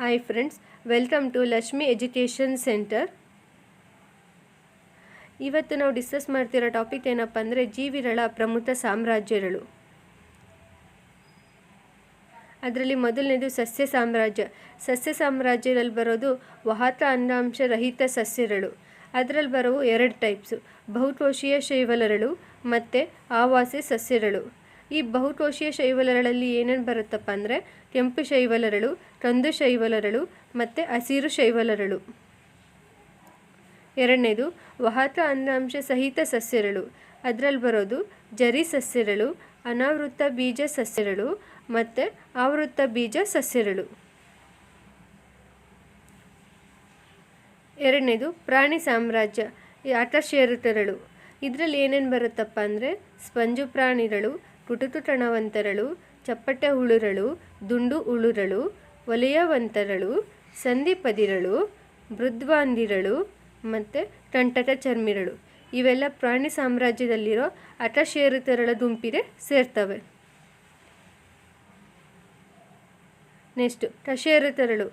Hi friends welcome to Lakshmi education centre ಇವತ್ತು ನಾವು discuss ಮಾಡ್ತಿರೋ ಟಾಪಿಕ್ ಏನಪ್ಪ ಅಂದರೆ ಜೀವಿಗಳ ಪ್ರಮುಖ ಸಾಮ್ರಾಜ್ಯಗಳು. ಅದರಲ್ಲಿ ಮೊದಲನೇದು ಸಸ್ಯ ಸಾಮ್ರಾಜ್ಯ. ಸಸ್ಯ ಸಾಮ್ರಾಜ್ಯದಲ್ಲಿ ಬರೋದು ವಾಹಕ ಅಂಗಾಂಶ ರಹಿತ ಸಸ್ಯಗಳು. ಅದರಲ್ಲಿ ಬರೋವು ಎರಡು ಟೈಪ್ಸು ಬಹುಕೋಶೀಯ ಶೈವಲರಳು ಮತ್ತು ಆವಾಸಿ ಸಸ್ಯಗಳು. ಈ ಬಹುಕೋಶೀಯ ಶೈವಲರಳಲ್ಲಿ ಏನೇನು ಬರುತ್ತಪ್ಪ ಅಂದರೆ ಕೆಂಪು ಶೈವಲರಳು, ಕಂದು ಶೈವಲರಳು ಮತ್ತು ಹಸಿರು ಶೈವಲರಳು. ಎರಡನೇದು ವಾಹಕ ಅಂಗಾಂಶ ಸಹಿತ ಸಸ್ಯರಳು. ಅದರಲ್ಲಿ ಬರೋದು ಜರಿ ಸಸ್ಯರಳು, ಅನಾವೃತ ಬೀಜ ಸಸ್ಯರಳು ಮತ್ತು ಆವೃತ್ತ ಬೀಜ ಸಸ್ಯರಳು. ಎರಡನೇದು, ಪ್ರಾಣಿ ಸಾಮ್ರಾಜ್ಯ, ಈ ಆಟಶೇರುತರಳು ಇದರಲ್ಲಿ ಏನೇನು ಬರುತ್ತಪ್ಪ ಅಂದರೆ ಸ್ಪಂಜು ಪ್ರಾಣಿಗಳು ಕುಟುಕುಟಣವಂತರಳು ಚಪ್ಪಟೆ ಉಳುರಳು, ದುಂಡು ಉಳುರಳು, ಒಲೆಯವಂತರಳು ಸಂಧಿಪದಿರಳು ಮೃದ್ವಾಂದಿರಳು ಮತ್ತು ಟಂಟಟ ಚರ್ಮಿರಳು. ಇವೆಲ್ಲ ಪ್ರಾಣಿ ಸಾಮ್ರಾಜ್ಯದಲ್ಲಿರೋ ಅಟಶೇರುತರಳ ಗುಂಪಿಗೆ ಸೇರ್ತವೆ. ನೆಕ್ಸ್ಟು ಕಶೇರುತರಳು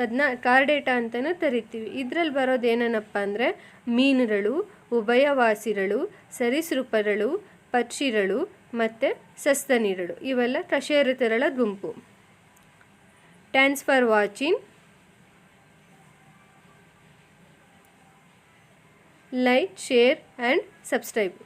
ಅದನ್ನ ಕಾರ್ಡೇಟ ಅಂತಲೂ ಕರಿತೀವಿ ಇದರಲ್ಲಿ ಬರೋದು ಏನೇನಪ್ಪ ಅಂದರೆ ಮೀನುಗಳು ಉಭಯವಾಸಿರಳು, ಸರಿಸೃಪರಳು ಪಕ್ಷಿಗಳು ಮತ್ತು ಸಸ್ತನಿರಳು. ಇವೆಲ್ಲ ಕಶೇರುತರಳ ಗುಂಪು. Thanks for watching like share and subscribe